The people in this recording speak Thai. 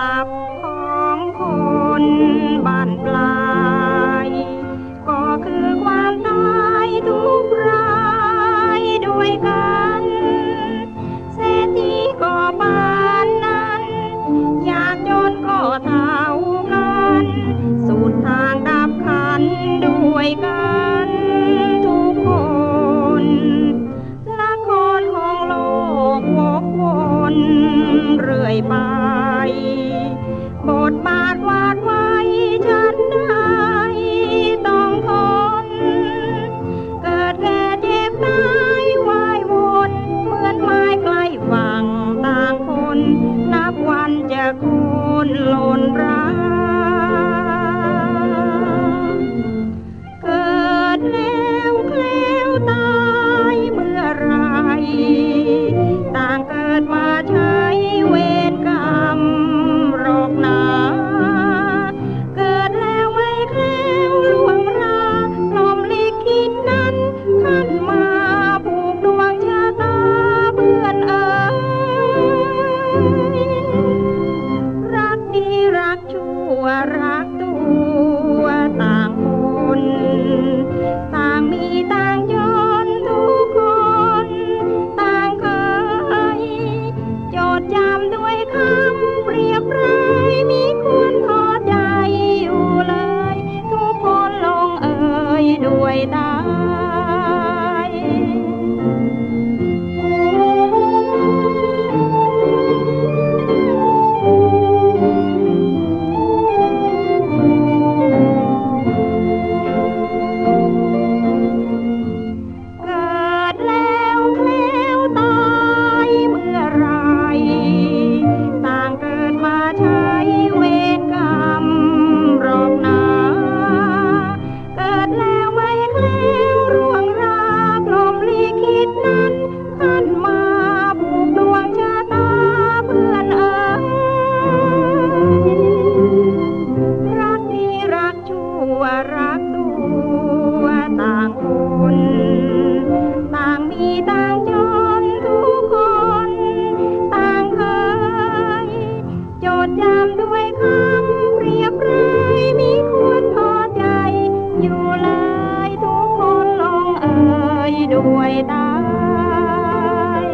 ลับของคนบ้านปลาย ก็คือความตายทุกรายด้วยกัน เศรษฐีก็ปานนั้น อยากจนก็เท่ากัน สูตรทางดับขันด้วยกันทุกคนละคนของโลกวกวนเรื่อยไป ทบาดวาดไว้ฉันได้ต้องทนเกิดแก่เจ็บตายวายวนเหมือนไม้ใกล้ฝั่งต่างคน นับวันจะคุณหล่นร้า lugar จำด้วยคำเรียบร้อยมีคนพอใจ อยู่เลยทุกคนลองเอ่ยด้วยตาย